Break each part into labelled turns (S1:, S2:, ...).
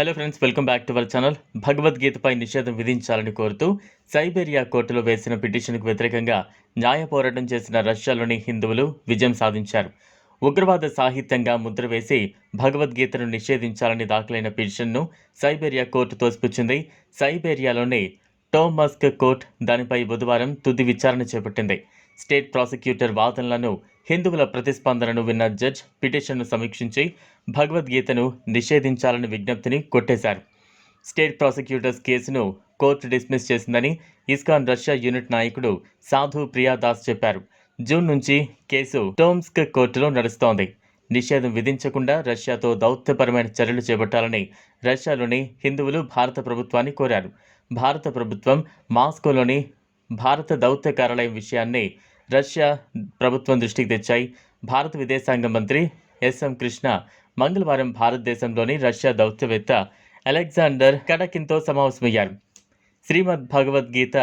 S1: Hello friends welcome back to our channel భగవద్గీతపై నిషేధం విధించాలని కోరుతూ సైబేరియా కోర్టులో వేసిన పిటిషన్కు వ్యతిరేకంగా న్యాయ పోరాటం చేసిన రష్యాలోని హిందువులు విజయం సాధించారు. ఉగ్రవాద సాహిత్యంగా ముద్ర వేసి భగవద్గీతను నిషేధించాలని దాఖలైన పిటిషన్ను సైబేరియా కోర్టు తోసిపుచ్చింది. సైబేరియాలోని టోమస్క్ కోర్ట్ దానిపై బుధవారం తుది విచారణ చేపట్టింది. స్టేట్ ప్రాసిక్యూటర్ వాదనలను హిందువుల ప్రతిస్పందనను విన్న జడ్జ్ పిటిషన్ను సమీక్షించి భగవద్గీతను నిషేధించాలని విజ్ఞప్తిని కొట్టేశారు. స్టేట్ ప్రాసిక్యూటర్స్ కేసును కోర్టు డిస్మిస్ చేసిందని ఇస్కాన్ రష్యా యూనిట్ నాయకుడు సాధు ప్రియాదాస్ చెప్పారు. జూన్ నుంచి కేసు టోమ్స్క్ కోర్టులో నడుస్తోంది. నిషేధం విధించకుండా రష్యాతో దౌత్యపరమైన చర్యలు చేపట్టాలని రష్యాలోని హిందువులు భారత ప్రభుత్వాన్ని కోరారు. భారత ప్రభుత్వం మాస్కోలోని భారత దౌత్య కార్యాలయం విషయాన్ని రష్యా ప్రభుత్వం దృష్టికి తెచ్చాయి. భారత విదేశాంగ మంత్రి ఎస్ఎం కృష్ణ మంగళవారం భారతదేశంలోని రష్యా దౌత్యవేత్త అలెగ్జాండర్ కడకిన్తో సమావేశమయ్యారు. శ్రీమద్ భగవద్గీత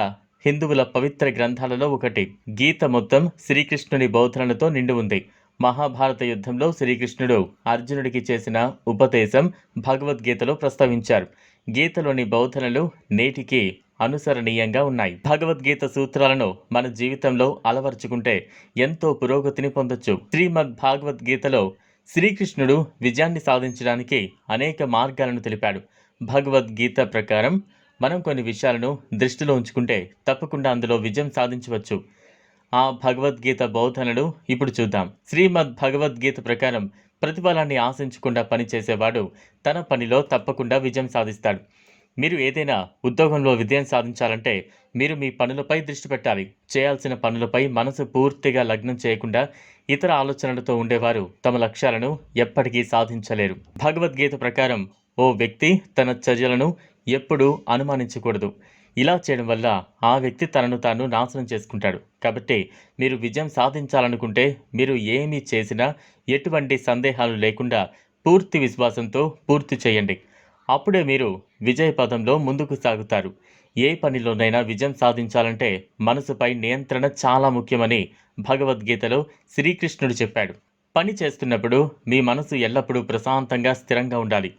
S1: హిందువుల పవిత్ర గ్రంథాలలో ఒకటి. గీత మొత్తం శ్రీకృష్ణుని బోధనలతో నిండి ఉంది. మహాభారత యుద్ధంలో శ్రీకృష్ణుడు అర్జునుడికి చేసిన ఉపదేశం భగవద్గీతలో ప్రస్తావించారు. గీతలోని బోధనలు నేటికి అనుసరణీయంగా ఉన్నాయి. భగవద్గీత సూత్రాలను మన జీవితంలో అలవర్చుకుంటే ఎంతో పురోగతిని పొందొచ్చు. శ్రీమద్ భగవద్గీతలో శ్రీకృష్ణుడు విజయాన్ని సాధించడానికి అనేక మార్గాలను తెలిపాడు. భగవద్గీత ప్రకారం మనం కొన్ని విషయాలను దృష్టిలో ఉంచుకుంటే తప్పకుండా అందులో విజయం సాధించవచ్చు. ఆ భగవద్గీత బోధనలు ఇప్పుడు చూద్దాం. శ్రీమద్ భగవద్గీత ప్రకారం ప్రతిఫలాన్ని ఆశించకుండా పనిచేసేవాడు తన పనిలో తప్పకుండా విజయం సాధిస్తాడు. మీరు ఏదైనా ఉద్యోగంలో విజయం సాధించాలంటే మీరు మీ పనులపై దృష్టి పెట్టాలి. చేయాల్సిన పనులపై మనసు పూర్తిగా లగ్నం చేయకుండా ఇతర ఆలోచనలతో ఉండేవారు తమ లక్ష్యాలను ఎప్పటికీ సాధించలేరు. భగవద్గీత ప్రకారం ఓ వ్యక్తి తన చర్యలను ఎప్పుడూ అనుమానించకూడదు. ఇలా చేయడం వల్ల ఆ వ్యక్తి తనను తాను నాశనం చేసుకుంటాడు. కాబట్టి మీరు విజయం సాధించాలనుకుంటే మీరు ఏమి చేసినా ఎటువంటి సందేహాలు లేకుండా పూర్తి విశ్వాసంతో పూర్తి చేయండి. అప్పుడే మీరు విజయ పదంలో ముందుకు సాగుతారు. ఏ పనిలోనైనా విజయం సాధించాలంటే మనసుపై నియంత్రణ చాలా ముఖ్యమని భగవద్గీతలో శ్రీకృష్ణుడు చెప్పాడు. పని చేస్తున్నప్పుడు మీ మనసు ఎల్లప్పుడూ ప్రశాంతంగా స్థిరంగా ఉండాలి.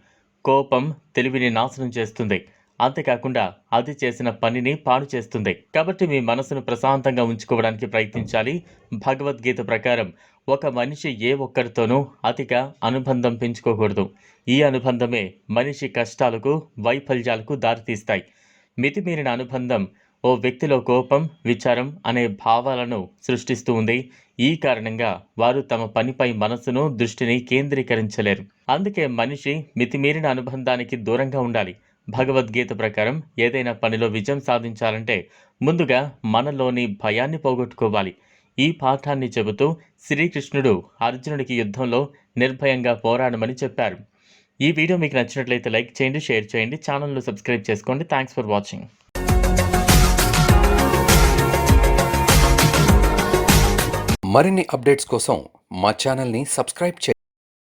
S1: కోపం తెలివిని నాశనం చేస్తుంది. అంతేకాకుండా అది చేసిన పనిని పాడు చేస్తుంది. కాబట్టి మీ మనసును ప్రశాంతంగా ఉంచుకోవడానికి ప్రయత్నించాలి. భగవద్గీత ప్రకారం ఒక మనిషి ఏ ఒక్కరితోనూ అతిగా అనుబంధం పెంచుకోకూడదు. ఈ అనుబంధమే మనిషి కష్టాలకు వైఫల్యాలకు దారితీస్తాయి. మితిమీరిన అనుబంధం ఓ వ్యక్తిలో కోపం విచారం అనే భావాలను సృష్టిస్తూ ఉంది. ఈ కారణంగా వారు తమ పనిపై మనసును దృష్టిని కేంద్రీకరించలేరు. అందుకే మనిషి మితిమీరిన అనుబంధానికి దూరంగా ఉండాలి. భగవద్గీత ప్రకారం ఏదైనా పనిలో విజయం సాధించాలంటే ముందుగా మనలోని భయాన్ని పోగొట్టుకోవాలి. ఈ పాఠాన్ని చెబుతూ శ్రీకృష్ణుడు అర్జునుడికి యుద్ధంలో నిర్భయంగా పోరాడమని చెప్పారు. ఈ వీడియో మీకు నచ్చినట్లయితే లైక్ చేయండి షేర్ చేయండి ఛానల్ను సబ్స్క్రైబ్ చేసుకోండి. థ్యాంక్స్ ఫర్ వాచింగ్
S2: మరిన్ని అప్డేట్స్ కోసం మా ఛానల్ని సబ్స్క్రైబ్ చేయండి.